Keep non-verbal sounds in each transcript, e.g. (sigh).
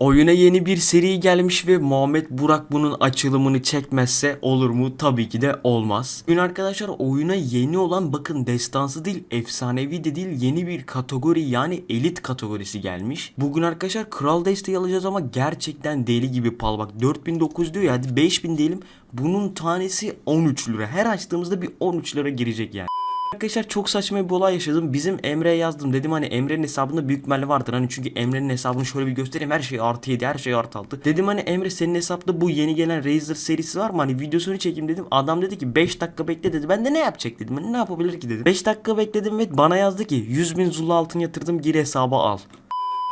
Oyuna yeni bir seri gelmiş ve Muhammed Burak bunun açılımını çekmezse olur mu? Tabii ki de olmaz. Bugün arkadaşlar oyuna yeni olan bakın destansı değil, efsanevi de değil yeni bir kategori yani elit kategorisi gelmiş. Bugün arkadaşlar kral desteği alacağız ama gerçekten deli gibi pal bak 4900 diyor ya hadi 5000 diyelim. Bunun tanesi 13 lira. Her açtığımızda bir 13 lira girecek yani. Arkadaşlar çok saçma bir olay yaşadım. Bizim Emre'ye yazdım. Dedim hani Emre'nin hesabında büyük ihtimalle vardır. Hani çünkü Emre'nin hesabını şöyle bir göstereyim. Her şey artı 7, her şey artı 6. Dedim hani Emre senin hesapta bu yeni gelen Razer serisi var mı? Hani videosunu çekeyim dedim. Adam dedi ki 5 dakika bekle dedi. Ben de ne yapacak dedim. Hani ne yapabilir ki dedim. 5 dakika bekledim ve bana yazdı ki 100 bin Zula altın yatırdım gir hesaba al.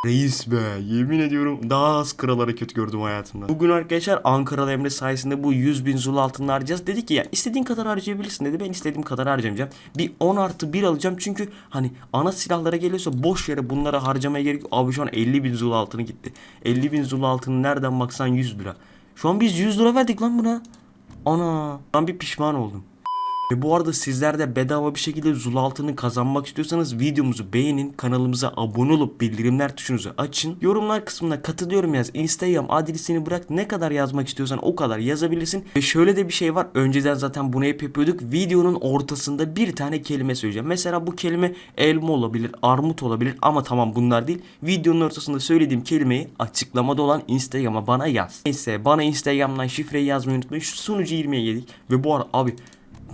Reis be yemin ediyorum daha az kral hareket gördüm hayatımda. Bugün arkadaşlar Ankaralı Emre sayesinde bu 100 bin zul altını harcayacağız. Dedi ki ya istediğin kadar harcayabilirsin dedi. Ben istediğim kadar harcamayacağım. Bir 10 artı 1 alacağım çünkü hani ana silahlara geliyorsa boş yere bunlara harcamaya gerek yok. Abi şu an 50 bin zul altını gitti. 50 bin zul altını nereden baksan 100 lira. Şu an biz 100 lira verdik lan buna. Ana ben bir pişman oldum. Ve bu arada sizler de bedava bir şekilde Zul altını kazanmak istiyorsanız videomuzu beğenin, kanalımıza abone olup bildirimler tuşunuzu açın. Yorumlar kısmına katılıyorum yaz. Instagram adresini bırak ne kadar yazmak istiyorsan o kadar yazabilirsin. Ve şöyle de bir şey var. Önceden zaten bunu hep yapıyorduk. Videonun ortasında bir tane kelime söyleyeceğim. Mesela bu kelime elma olabilir, armut olabilir ama tamam bunlar değil. Videonun ortasında söylediğim kelimeyi açıklamada olan Instagram'a bana yaz. Neyse bana Instagram'dan şifreyi yazmayı unutmayın. Şu sunucu 20'ye yedik. Ve bu arada abi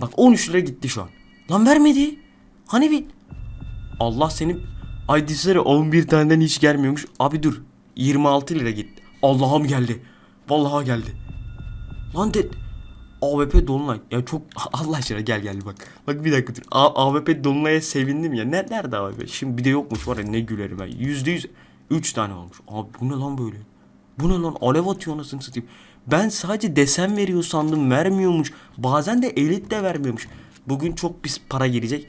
Bak 13 lira gitti şu an. Lan vermedi. Hani bir... Allah senin... Ay düşünsene 11 taneden hiç gelmiyormuş. Abi dur. 26 lira gitti. Allah'ım geldi. Vallahi geldi. Lan de... AWP Dolunay. Ya çok... (laughs) Allah aşkına gel gel bak. Bak bir dakika dur. A- AWP Dolunay'a sevindim ya. Ne, nerede AWP? Şimdi bir de yokmuş var ya ne gülerim ben. %100 3 tane olmuş. Abi bu ne lan böyle? Bu ne lan? Alev atıyor anasını satayım. Ben sadece desen veriyor sandım. Vermiyormuş. Bazen de elit de vermiyormuş. Bugün çok pis para girecek.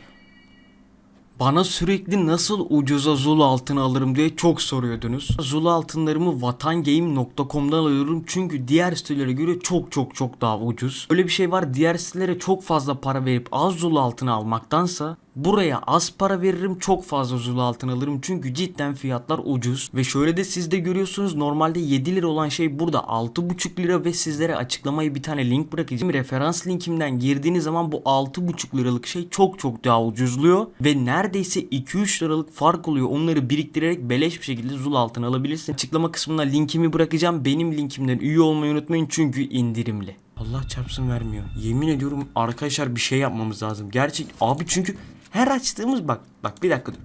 Bana sürekli nasıl ucuza Zul altın alırım diye çok soruyordunuz. Zul altınlarımı vatangame.com'dan alıyorum çünkü diğer sitelere göre çok çok çok daha ucuz. Öyle bir şey var diğer sitelere çok fazla para verip az Zul altın almaktansa Buraya az para veririm çok fazla zul altın alırım çünkü cidden fiyatlar ucuz. Ve şöyle de siz de görüyorsunuz normalde 7 lira olan şey burada 6,5 lira ve sizlere açıklamayı bir tane link bırakacağım. Referans linkimden girdiğiniz zaman bu 6,5 liralık şey çok çok daha ucuzluyor. Ve neredeyse 2-3 liralık fark oluyor. Onları biriktirerek beleş bir şekilde zul altın alabilirsin. Açıklama kısmına linkimi bırakacağım. Benim linkimden üye olmayı unutmayın çünkü indirimli. Allah çarpsın vermiyor. Yemin ediyorum arkadaşlar bir şey yapmamız lazım. Gerçek abi çünkü her açtığımız bak bak bir dakika dur.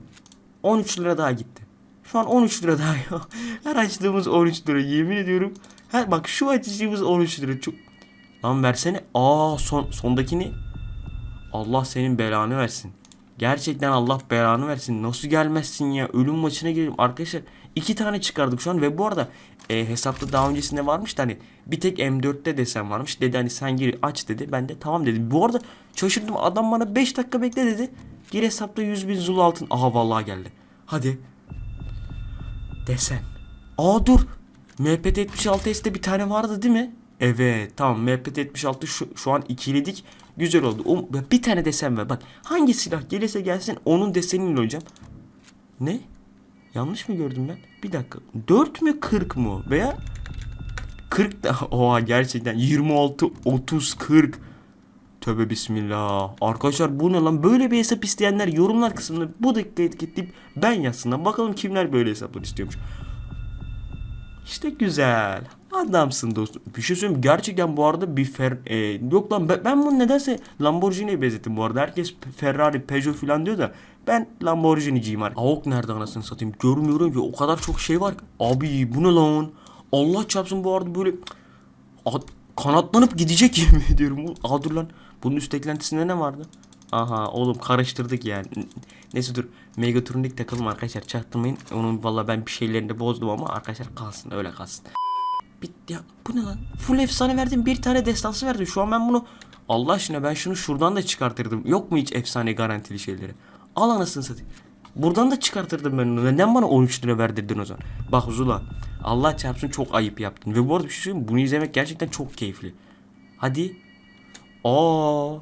13 lira daha gitti. Şu an 13 lira daha (laughs) ya. Her açtığımız 13 lira yemin ediyorum. Her bak şu açtığımız 13 lira çok. Lan versene. Aa son sondakini. Allah senin belanı versin. Gerçekten Allah belanı versin. Nasıl gelmezsin ya? Ölüm maçına girelim. Arkadaşlar iki tane çıkardık şu an ve bu arada e, hesapta daha öncesinde varmış da hani bir tek M4'te desen varmış. Dedi hani sen gir aç dedi. Ben de tamam dedim. Bu arada şaşırdım. Adam bana 5 dakika bekle dedi. Gir hesapta 100 bin zul altın. Aha vallahi geldi. Hadi. Desen. Aa dur. MPT 76S'te bir tane vardı değil mi? Evet tamam MPT 76 şu, şu an ikiledik. Güzel oldu. O, bir tane desen ver. Bak hangi silah gelirse gelsin onun deseniyle oynayacağım. Ne? Yanlış mı gördüm ben? Bir dakika. 4 mü 40 mı? Veya 40 da (laughs) oha gerçekten 26 30 40 Tövbe bismillah. Arkadaşlar bu ne lan? Böyle bir hesap isteyenler yorumlar kısmına bu dakika etiketleyip ben yazsınlar. Bakalım kimler böyle hesaplar istiyormuş. İşte güzel. Adamsın dostum. Bir şey söyleyeyim. Gerçekten bu arada bir fer... e, yok lan ben, ben bunu nedense Lamborghini'ye benzettim bu arada. Herkes Ferrari, Peugeot falan diyor da ben Lamborghini'ciyim artık. Avok nerede anasını satayım? Görmüyorum ki o kadar çok şey var. Abi bu ne lan? Allah çarpsın bu arada böyle Ad- kanatlanıp gidecek (laughs) yemin ediyorum. Aa dur lan. Bunun üst eklentisinde ne vardı? Aha oğlum karıştırdık yani. Neyse dur. Megatronik takalım arkadaşlar çaktırmayın. Onun valla ben bir şeylerini bozdum ama arkadaşlar kalsın öyle kalsın. Bitti ya. Bu ne lan? Full efsane verdim. Bir tane destansı verdim. Şu an ben bunu Allah aşkına ben şunu şuradan da çıkartırdım. Yok mu hiç efsane garantili şeyleri? Al anasını satayım. Buradan da çıkartırdım ben onu. Neden bana 13 lira verdirdin o zaman? Bak Zula. Allah çarpsın çok ayıp yaptın. Ve bu arada bir şey söyleyeyim? Bunu izlemek gerçekten çok keyifli. Hadi. Aa.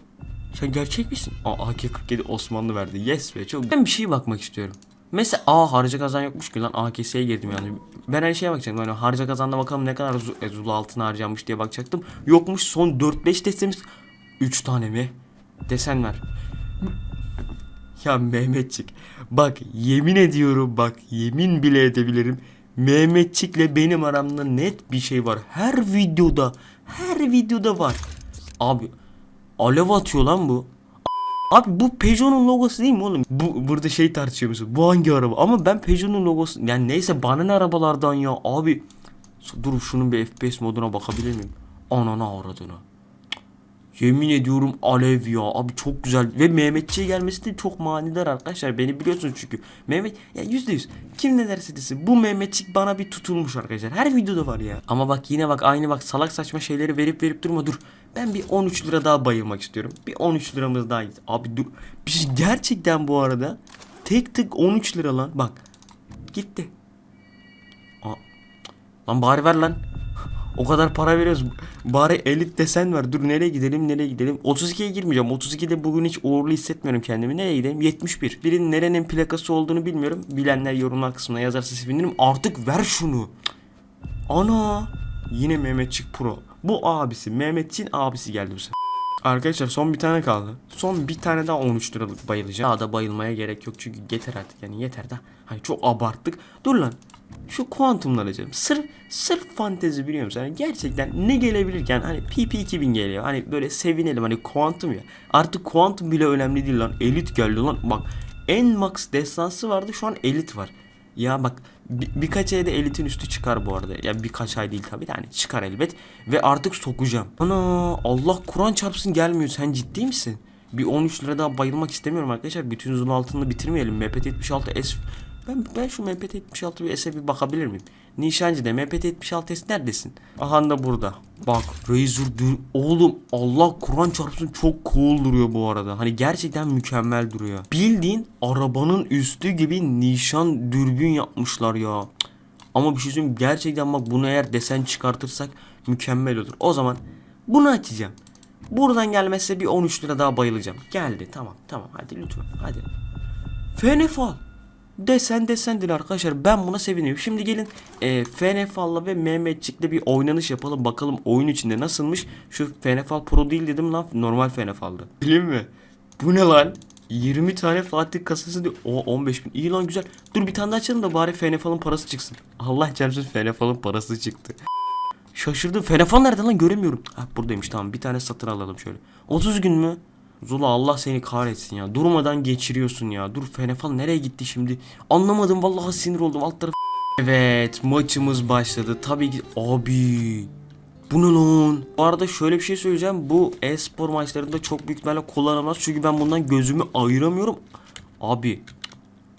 Sen gerçek misin? Aa AK-47 Osmanlı verdi. Yes be çok. Ben bir şeye bakmak istiyorum. Mesela aa harca kazan yokmuş ki lan AKS'ye girdim yani. Ben her şeye bakacaktım. Yani harca kazanda bakalım ne kadar zu- e, Zula altına harcanmış diye bakacaktım. Yokmuş son 4-5 testimiz 3 tane mi? Desen ver. Ya Mehmetçik bak yemin ediyorum bak yemin bile edebilirim. Mehmetçikle benim aramda net bir şey var. Her videoda her videoda var. Abi alev atıyor lan bu. Abi bu Peugeot'un logosu değil mi oğlum? Bu burada şey tartışıyor musun? Bu hangi araba? Ama ben Peugeot'un logosu yani neyse bana ne arabalardan ya abi. Dur şunun bir FPS moduna bakabilir miyim? Anana avradına. Yemin ediyorum alev ya abi çok güzel ve Mehmetçi'ye gelmesi de çok manidar arkadaşlar beni biliyorsunuz çünkü Mehmet ya yüzde yüz kim ne derse desin bu Mehmetçik bana bir tutulmuş arkadaşlar her videoda var ya ama bak yine bak aynı bak salak saçma şeyleri verip verip durma dur ben bir 13 lira daha bayılmak istiyorum bir 13 liramız daha git abi dur bir şey gerçekten bu arada tek tık 13 lira lan bak gitti Aa, lan bari ver lan (laughs) o kadar para veriyoruz. Bari elit desen ver. Dur nereye gidelim nereye gidelim. 32'ye girmeyeceğim. 32'de bugün hiç uğurlu hissetmiyorum kendimi. Nereye gidelim? 71. Birinin nerenin plakası olduğunu bilmiyorum. Bilenler yorumlar kısmına yazarsa sevinirim. Artık ver şunu. Ana. Yine Mehmetçik Pro. Bu abisi. Mehmetçik'in abisi geldi bu sefer. Arkadaşlar son bir tane kaldı. Son bir tane daha 13 liralık bayılacağım. Daha da bayılmaya gerek yok çünkü yeter artık yani yeter de. Hani çok abarttık. Dur lan. Şu kuantumlar alacağım. Sırf sırf fantezi biliyor musun? Yani gerçekten ne gelebilirken hani PP2000 geliyor. Hani böyle sevinelim hani kuantum ya. Artık kuantum bile önemli değil lan. Elit geldi lan. Bak en max destansı vardı şu an elit var. Ya bak bi- birkaç ayda elitin üstü çıkar bu arada. Ya birkaç ay değil tabii de hani çıkar elbet. Ve artık sokacağım. Ana Allah Kur'an çarpsın gelmiyor. Sen ciddi misin? Bir 13 lira daha bayılmak istemiyorum arkadaşlar. Bütün zul altını bitirmeyelim. MPT-76 S ben, ben şu MPT-76 bir S'e bir bakabilir miyim? Nişancı'da MPT-76 S neredesin? Aha da burada. Bak Razer dür... Oğlum Allah Kur'an çarpsın çok cool duruyor bu arada. Hani gerçekten mükemmel duruyor. Bildiğin arabanın üstü gibi nişan dürbün yapmışlar ya. Ama bir şey söyleyeyim gerçekten bak bunu eğer desen çıkartırsak mükemmel olur. O zaman bunu açacağım. Buradan gelmezse bir 13 lira daha bayılacağım. Geldi tamam tamam hadi lütfen hadi. Fenefal. Desen desendir arkadaşlar. Ben buna seviniyorum. Şimdi gelin e, Fenefal'la ve Mehmetçik'le bir oynanış yapalım. Bakalım oyun içinde nasılmış. Şu Fenefal Pro değil dedim lan. Normal Fenefal'dı. Bileyim mi? Bu ne lan? 20 tane Fatih kasası diyor. O 15 bin. İyi lan güzel. Dur bir tane daha açalım da bari Fenefal'ın parası çıksın. Allah çarpsın Fenefal'ın parası çıktı. Şaşırdım. Fenefal nerede lan göremiyorum. Ha buradaymış tamam bir tane satın alalım şöyle. 30 gün mü? Zula Allah seni kahretsin ya. Durmadan geçiriyorsun ya. Dur Fenefal nereye gitti şimdi? Anlamadım vallahi sinir oldum. Alt tarafı (laughs) Evet maçımız başladı. Tabii ki abi bu ne lan? Bu arada şöyle bir şey söyleyeceğim. Bu e-spor maçlarında çok büyük ihtimalle kullanılmaz. Çünkü ben bundan gözümü ayıramıyorum. Abi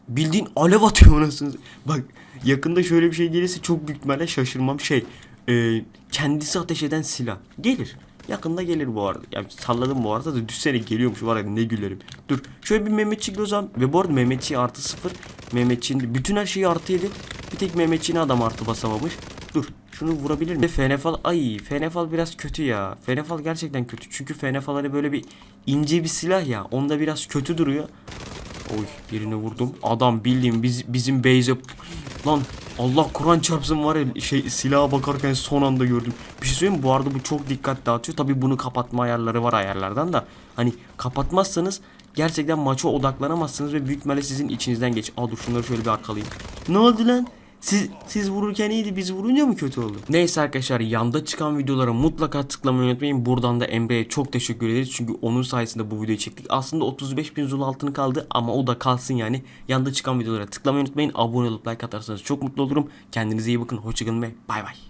bildiğin alev atıyor anasını. Bak yakında şöyle bir şey gelirse çok büyük ihtimalle şaşırmam şey. e, kendisi ateş eden silah. Gelir. Yakında gelir bu arada. Ya salladım bu arada da düşsene geliyormuş var ya ne gülerim. Dur şöyle bir Mehmetçik o zaman. Ve bu arada Mehmetçik artı sıfır. Mehmetçik'in bütün her şeyi artı yedi. Bir tek Mehmetçik'in adam artı basamamış. Dur şunu vurabilir miyim? Fenefal ay Fenefal biraz kötü ya. Fenefal gerçekten kötü. Çünkü Fenefal hani böyle bir ince bir silah ya. Onda biraz kötü duruyor. Oy birini vurdum. Adam bildiğim biz, bizim base'e lan Allah Kur'an çarpsın var ya şey silaha bakarken son anda gördüm. Bir şey söyleyeyim mi? Bu arada bu çok dikkat dağıtıyor. Tabi bunu kapatma ayarları var ayarlardan da. Hani kapatmazsanız gerçekten maça odaklanamazsınız ve büyük ihtimalle sizin içinizden geç. Aa dur şunları şöyle bir arkalayayım. Ne oldu lan? Siz, siz vururken iyiydi biz vurunca mı kötü oldu? Neyse arkadaşlar yanda çıkan videolara mutlaka tıklamayı unutmayın. Buradan da Emre'ye çok teşekkür ederiz. Çünkü onun sayesinde bu videoyu çektik. Aslında 35 bin zul altını kaldı ama o da kalsın yani. Yanda çıkan videolara tıklamayı unutmayın. Abone olup like atarsanız çok mutlu olurum. Kendinize iyi bakın. Hoşçakalın ve bay bay.